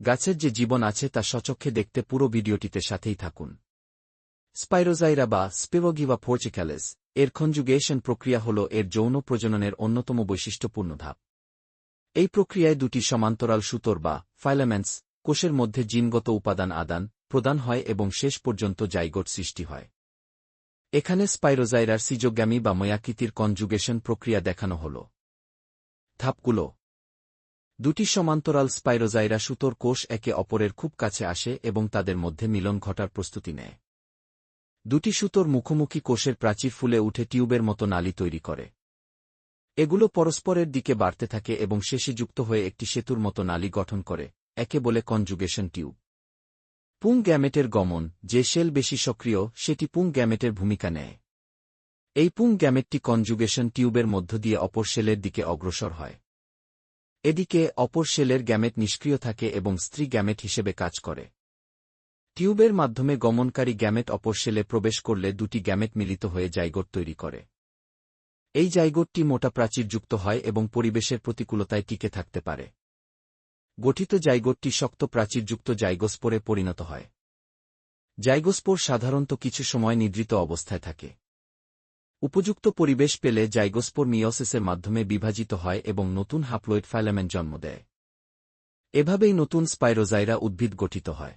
গাছের যে জীবন আছে তা সচক্ষে দেখতে পুরো ভিডিওটিতে সাথেই থাকুন। স্পাইরোজাইরা বা স্পিরোগিভা ফোর্চিক্যালেস এর কনজুগেশন প্রক্রিয়া হল এর যৌন প্রজননের অন্যতম বৈশিষ্ট্যপূর্ণ ধাপ। এই প্রক্রিয়ায় দুটি সমান্তরাল সুতোর বা ফাইলামেন্টস কোষের মধ্যে জিনগত উপাদান আদান প্রদান হয় এবং শেষ পর্যন্ত জাইগোট সৃষ্টি হয়। এখানে স্পাইরোজাইরার সিজোগ্যামি বা ময়াকৃতির কনজুগেশন প্রক্রিয়া দেখানো হল। ধাপগুলো দুটি সমান্তরাল স্পাইরোজাইরা সুতোর কোষ একে অপরের খুব কাছে আসে এবং তাদের মধ্যে মিলন ঘটার প্রস্তুতি নেয়। দুটি সুতোর মুখোমুখি কোষের প্রাচীর ফুলে উঠে টিউবের মতো নালি তৈরি করে। এগুলো পরস্পরের দিকে বাড়তে থাকে এবং শেষে যুক্ত হয়ে একটি সেতুর মতো নালি গঠন করে, একে বলে কনজুগেশন টিউব। পুং গ্যামেটের গমন, যে শেল বেশি সক্রিয়, সেটি পুং গ্যামেটের ভূমিকা নেয়। এই পুং গ্যামেটটি কনজুগেশন টিউবের মধ্য দিয়ে অপর শেলের দিকে অগ্রসর হয়। এদিকে অপর সেলের গ্যামেট নিষ্ক্রিয় থাকে এবং স্ত্রী গ্যামেট হিসেবে কাজ করে। টিউবের মাধ্যমে গমনকারী গ্যামেট অপর সেলে প্রবেশ করলে দুটি গ্যামেট মিলিত হয়ে জাইগোট তৈরি করে। এই জাইগোটটি মোটা প্রাচীরযুক্ত হয় এবং পরিবেশের প্রতিকূলতায় টিকে থাকতে পারে। গঠিত জাইগোটটি শক্ত প্রাচীরযুক্ত জাইগোস্পোরে পরিণত হয়। জাইগোস্পোর সাধারণত কিছু সময় নিদ্রিত অবস্থায় থাকে। উপযুক্ত পরিবেশ পেলে জাইগোস্পোর মিওসিসের মাধ্যমে বিভাজিত হয় এবং নতুন হাপ্লয়েড ফাইলামেন্ট জন্ম দেয়। এভাবেই নতুন স্পাইরোজাইরা উদ্ভিদ গঠিত হয়।